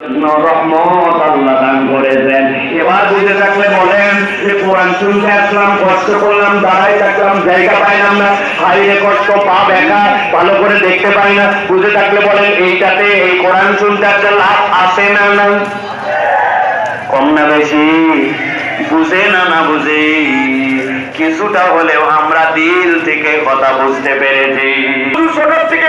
রহমত আল্লাহ দান করেছেন। এবার বুঝে থাকলে বলেন, যে কোরআন শুনতে আসলাম, কষ্ট করলাম দাঁড়াই থাকলাম, জায়গা পাইলাম না হাইরে কষ্ট, পা ব্যথা, ভালো করে দেখতে পাই না। বুঝে থাকলে বলেন, এইটাতে এই কোরআন শুনতে একটা লাভ আসে না না কম না বেশি, বুঝে না না বুঝে, কিছুটা হলেও আমরা দিল থেকে কথা বুঝতে পেরেছি। ছোট থেকে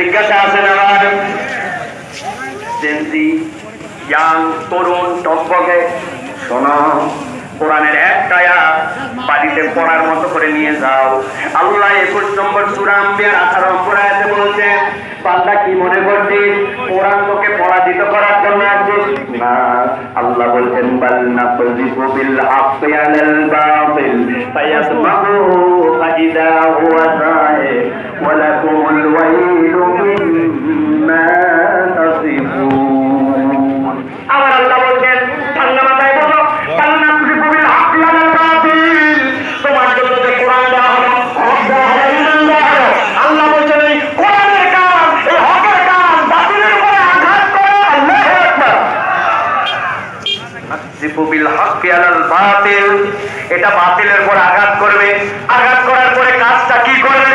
জিজ্ঞাসা আছে না আমার ইয়াং, তরুণ কোরআনের বাড়িতে পড়ার মতো করে নিয়ে যাও। আল্লাহ একুশ নম্বর আঠারো নম্বর আয়াতে বলছেন বান্দা কি মনে কোরআন তোকে পরাজিত করার জন্য না, আল্লাহ বলছেন, বাল নাকযিবু বিল হাক্কি আলাল বাতিল ফায়াসমাহুহু ফাইদা হুয়া যাহিক ওয়া লাকুমুল ওয়াইলু মিম্মা তাসিফুন আবার আল্লাহ বলছেন ঠান্ডা মাথায় বলো পাল্লা তুলি কবিল হাফলাল বাতিল তোমার জন্য যে কোরআন দেওয়া হলো হক দেওয়া হলো ইমান দেওয়া হলো আল্লাহ বলছেন এই কোরআনের কান এই হকের কান বাতিলের উপরে আঘাত করে আল্লাহু আকবার বাতিল। এটা বাতিলের পর আঘাত করবে। আঘাত করার পরে কাজটা কি করবে?